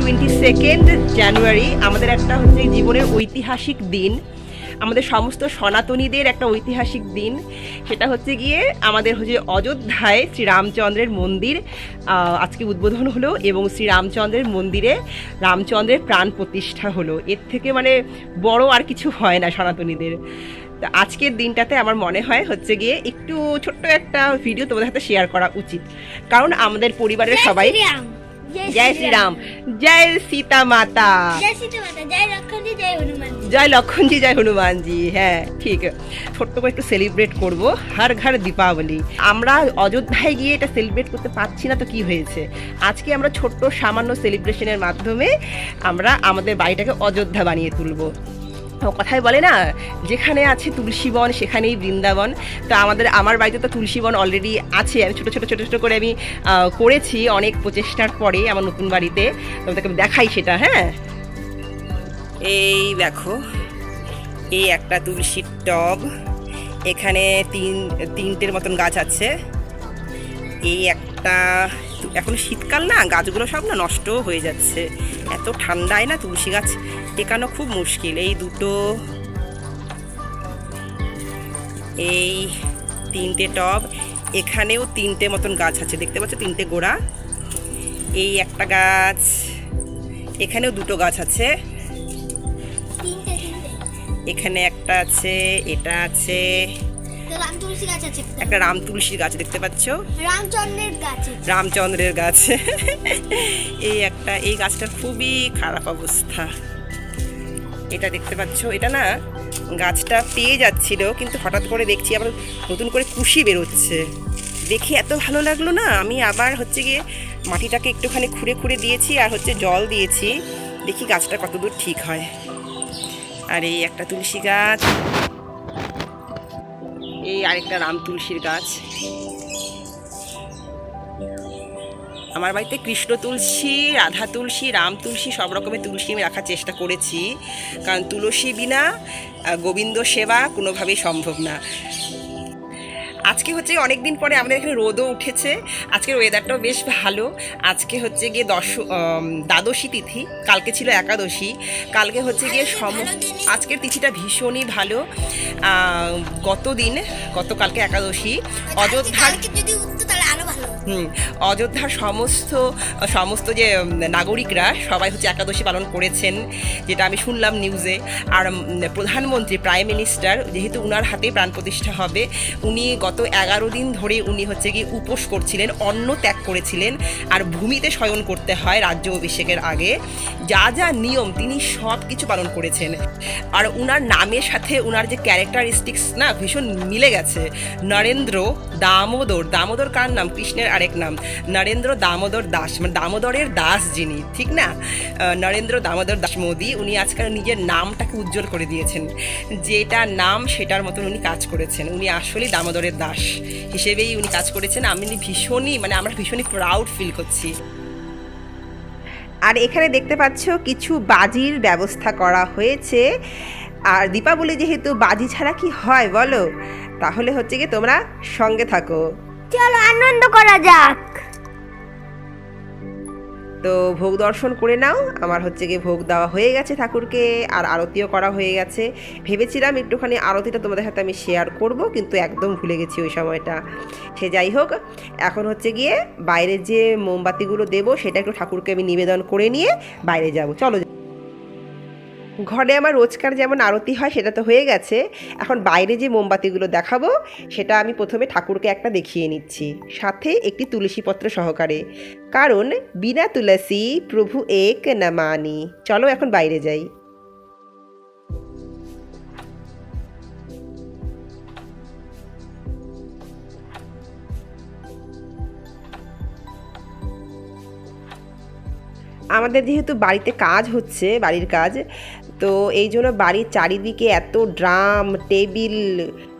Twenty second জানুয়ারি আমাদের একটা হচ্ছে জীবনের ঐতিহাসিক দিন। আমাদের সমস্ত সনাতনীদের একটা ঐতিহাসিক দিন। সেটা হচ্ছে গিয়ে আমাদের হচ্ছে অযোধ্যায় শ্রীরামচন্দ্রের মন্দির আজকে উদ্বোধন হলো এবং শ্রীরামচন্দ্রের মন্দিরে রামচন্দ্রের প্রাণ প্রতিষ্ঠা হলো। এর থেকে মানে বড় আর কিছু হয় না সনাতনীদের। তো আজকের দিনটাতে আমার মনে হয় হচ্ছে গিয়ে একটু ছোট্ট একটা ভিডিও তোমাদের সাথে শেয়ার করা উচিত। কারণ আমাদের পরিবারের সবাই জয় শ্রীরাম জয় সীতা মাতা জয় লক্ষণজি জয় হনুমান জয় হনুমানজি হ্যাঁ ঠিক। ছোট্ট করে একটু সেলিব্রেট করব হার ঘর দীপাবলি। আমরা অযোধ্যায় গিয়ে এটা সেলিব্রেট করতে পারছি না তো কি হয়েছে? আজকে আমরা ছোট্ট সামান্য সেলিব্রেশনের মাধ্যমে আমরা আমাদের বাড়িটাকে অযোধ্যা বানিয়ে তুলবো। কথায় বলে না, যেখানে আছে তুলসী বন, সেখানেই বৃন্দাবন। তো আমাদের, আমার বাড়িতে তো তুলসী বন অলরেডি আছে। আমি ছোটো ছোটো ছোটো ছোটো করে আমি করেছি অনেক প্রচেষ্টার পরে আমার নতুন বাড়িতে। তোমাদেরকে দেখাই সেটা হ্যাঁ? এই দেখো, এই একটা তুলসীর টব। এখানে তিন, তিনটের মতন গাছ আছে। এই একটা এখন শীতকাল না গাছগুলো সব না নষ্ট হয়ে যাচ্ছে। এত ঠান্ডায় না তুলসী গাছ টেকানো খুব মুশকিল। এই দুটো এই তিনটে টব এখানেও তিনটে মতন গাছ আছে। দেখতে পাচ্ছ তিনটে গোড়া এই একটা গাছ এখানেও দুটো গাছ আছে। এখানে একটা আছে এটা আছে একটা রাম তুলসীর গাছ দেখতে পাচ্ছ? রামচন্দ্রের গাছ রামচন্দ্রের গাছ। এই একটা এই গাছটার খুবই খারাপ অবস্থা। এটা দেখতে পাচ্ছ এটা না গাছটা পেয়ে যাচ্ছিল কিন্তু হঠাৎ করে দেখছি আবার নতুন করে কুশি বেরোচ্ছে। দেখে এত ভালো লাগল না? আমি আবার হচ্ছে গিয়ে মাটিটাকে একটুখানি খুঁড়ে খুঁড়ে দিয়েছি আর হচ্ছে জল দিয়েছি। দেখি গাছটা কতদূর ঠিক হয়। আর এই একটা তুলসী গাছ। এই আরেকটা রাম তুলসীর গাছ। আমার বাড়িতে কৃষ্ণ তুলসী, রাধা তুলসী, রাম তুলসী, সব রকমের তুলসী আমি রাখার চেষ্টা করেছি। কারণ তুলসী বিনা গোবিন্দ সেবা কোনোভাবেই সম্ভব না। আজকে হচ্ছে অনেক দিন পরে আমাদের এখানে রোদও উঠেছে। আজকের ওয়েদারটাও বেশ ভালো। আজকে হচ্ছে গিয়ে দশ দ্বাদশী তিথি। কালকে ছিল একাদশী। কালকে হচ্ছে গিয়ে সম, আজকের তিথিটা ভীষণই ভালো। গত দিন গতকালকে একাদশী। অযোধ্যার হুম অযোধ্যার সমস্ত সমস্ত যে নাগরিকরা সবাই হচ্ছে একাদশী পালন করেছেন, যেটা আমি শুনলাম নিউজে আর প্রধানমন্ত্রী প্রাইম মিনিস্টার যেহেতু উনার হাতে প্রাণ প্রতিষ্ঠা হবে, উনি গত এগারো দিন ধরে উনি হচ্ছে কি উপোস করছিলেন, অন্ন ত্যাগ করেছিলেন, আর ভূমিতে শয়ন করতে হয় রাজ্য অভিষেকের আগে। যা যা নিয়ম, তিনি সব কিছু পালন করেছেন। আর উনার নামের সাথে উনার যে ক্যারেক্টারিস্টিক্স না, ভীষণ মিলে গেছে। নরেন্দ্র দামোদর দামোদর কার নাম? কৃষ্ণের আরেক নাম, নরেন্দ্র দামোদর দাস মানে দামোদরের দাস যিনি, ঠিক না? নরেন্দ্র দামোদর দাস মোদী, উনি আজকাল নিজের নামটাকে উজ্জ্বল করে দিয়েছেন। যেটা নাম সেটার মতন উনি কাজ করেছেন। উনি আসলেই দামোদরের দাস হিসেবেই উনি কাজ করেছেন। আমি ভীষণই মানে আমরা ভীষণই প্রাউড ফিল করছি। আর এখানে দেখতে পাচ্ছ কিছু বাজির ব্যবস্থা করা হয়েছে। আর দীপাবলি যেহেতু বাজি ছাড়া কি হয় বলো? তাহলে হচ্ছে কি তোমরা সঙ্গে থাকো। চলো, আনন্দ করা যাক। তো ভোগ দর্শন করে নাও। আমার হচ্ছে গিয়ে ভোগ দেওয়া হয়ে গেছে ঠাকুরকে, আর আরতিও করা হয়ে গেছে। ভেবেছিলাম একটুখানি আরতিটা তোমাদের সাথে আমি শেয়ার করব, কিন্তু একদম ভুলে গেছি ওই সময়টা। সে যাই হোক, এখন হচ্ছে গিয়ে বাইরে যে মোমবাতিগুলো দেবো, সেটা একটু ঠাকুরকে আমি নিবেদন করে নিয়ে বাইরে যাব। চলো ঘরে আমার রোজকার যেমন আরতি হয়, সেটা তো হয়ে গেছে। এখন বাইরে যে মোমবাতিগুলো দেখাবো, সেটা আমি প্রথমে ঠাকুরকে একটা দেখিয়ে নিচ্ছি। সাথে একটি তুলসী পত্র সহকারে। কারণ বিনা তুলসী প্রভু এক নামানি। চলো এখন বাইরে যাই। আমাদের যেহেতু বাড়িতে কাজ হচ্ছে, বাড়ির কাজ তো এই জন্য বাড়ির চারিদিকে এত ড্রাম, টেবিল,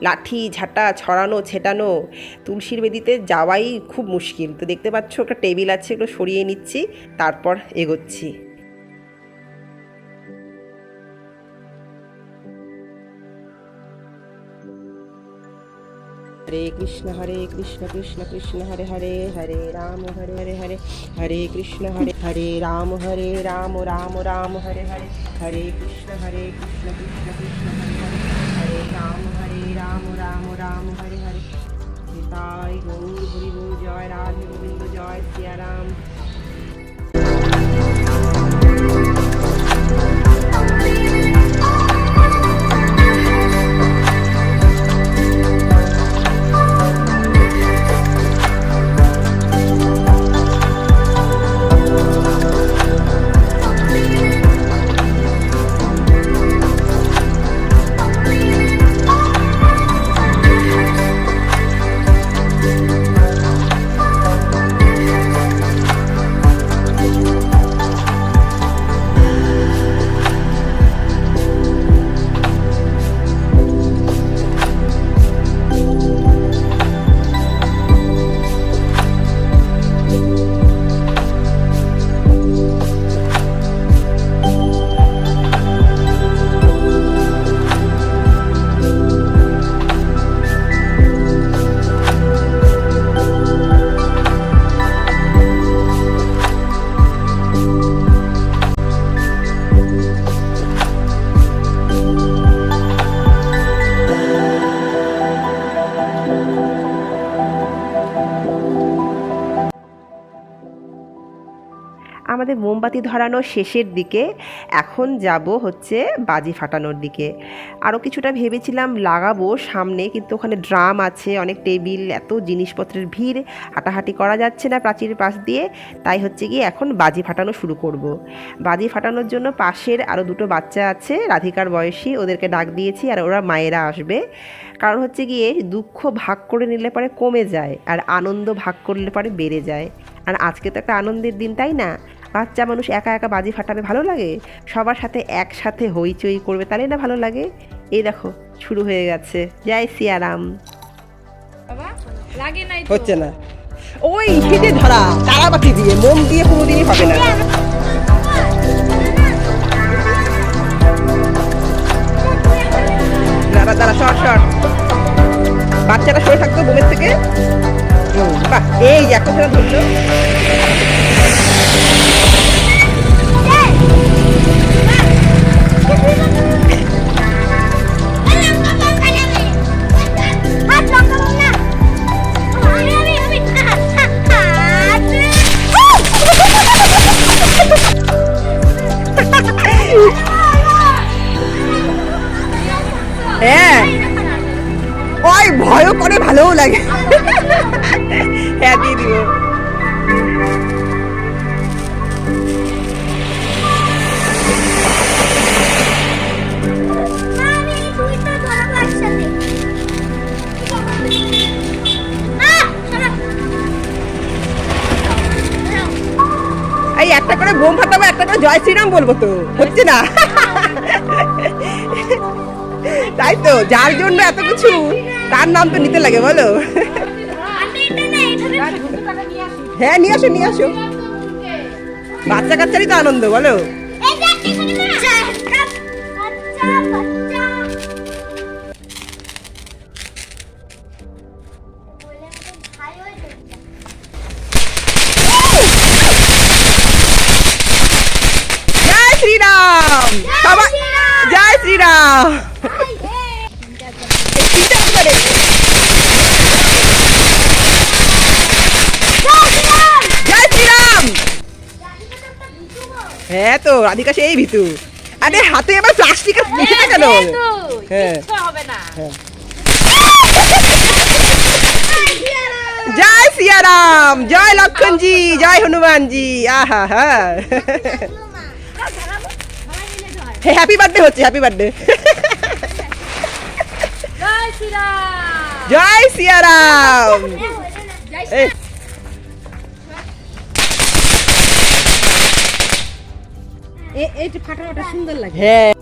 লাঠি, ঝাঁটা ছড়ানো, ছেটানো তুলসীর বেদিতে যাওয়াই খুব মুশকিল। তো দেখতে পাচ্ছ একটা টেবিল আছে, এগুলো সরিয়ে নিচ্ছি, তারপর এগোচ্ছি। হরে কৃষ্ণ হরে কৃষ্ণ কৃষ্ণ কৃষ্ণ হরে হরে হরে রাম হরে হরে হরে হরে কৃষ্ণ হরে হরে রাম হরে রাম রাম রাম হরে হরে হরে কৃষ্ণ হরে কৃষ্ণ কৃষ্ণ কৃষ্ণ হরে হরে হরে রাম হরে রাম রাম রাম হরে হরে তাই গৌর হরি গৌর জয় রাধে গোবিন্দ জয় সিয়ারাম আমাদের মোমবাতি ধরানোর শেষের দিকে এখন যাব হচ্ছে বাজি ফাটানোর দিকে। আরও কিছুটা ভেবেছিলাম লাগাবো সামনে, কিন্তু ওখানে ড্রাম আছে, অনেক টেবিল, এত জিনিসপত্রের ভিড়, হাঁটাহাঁটি করা যাচ্ছে না প্রাচীরের পাশ দিয়ে। তাই হচ্ছে গিয়ে এখন বাজি ফাটানো শুরু করব। বাজি ফাটানোর জন্য পাশের আরও দুটো বাচ্চা আছে, রাধিকার বয়সী, ওদেরকে ডাক দিয়েছি আর ওরা মায়েরা আসবে। কারণ হচ্ছে গিয়ে দুঃখ ভাগ করে নিলে পরে কমে যায়, আর আনন্দ ভাগ করলে পরে বেড়ে যায়। আর আজকে তো একটা আনন্দের দিন, তাই না? বাচ্চা মানুষ একা একা বাজি ফাটাবে ভালো লাগে? সবার সাথে একসাথে হইচই করবে তাহলে না ভালো লাগে? এই দেখো শুরু হয়ে গেছে। জয় সিয়ারাম। বাবা লাগে নাই হচ্ছে না। ওই হিটে ধরা তারাবাতি দিয়ে মোম দিয়ে কোনোদিনই হবে না। দাঁড়া দাঁড়া সর থাকতো বোমের থেকে? বাহ এই এখন ধরছো। ভালোও লাগে। হ্যাঁ দিব এই একটা করে বোম ফাটাবো, একটা করে জয় শ্রীরাম বলব তো। হচ্ছে না। তাই তো, যার জন্য এত কিছু। তার নাম তো নিতে লাগে বলো? হ্যাঁ নিয়ে আসো নিয়ে আসো। বাচ্চা কাচ্চারই তো আনন্দ বলো। জয় শ্রীরাম! জয় শ্রীরাম এই তিনটা করে। জয় শ্রীরাম হ্যাঁ তো রাধিকা সেই ভিতু। আরে হাতে আবার প্লাস্টিকের লিখে কেন? হ্যাঁ। কিচ্ছু হবে না। জয় সিয়ারাম জয় লক্ষণজি জয় হনুমানজি আহা হা। হ্যাপি বার্থডে হচ্ছে হ্যাপি বার্থডে জয় শ্রীরাম জয় সিয়ারাম এই এই ফাটানোটা সুন্দর লাগে। হ্যাঁ।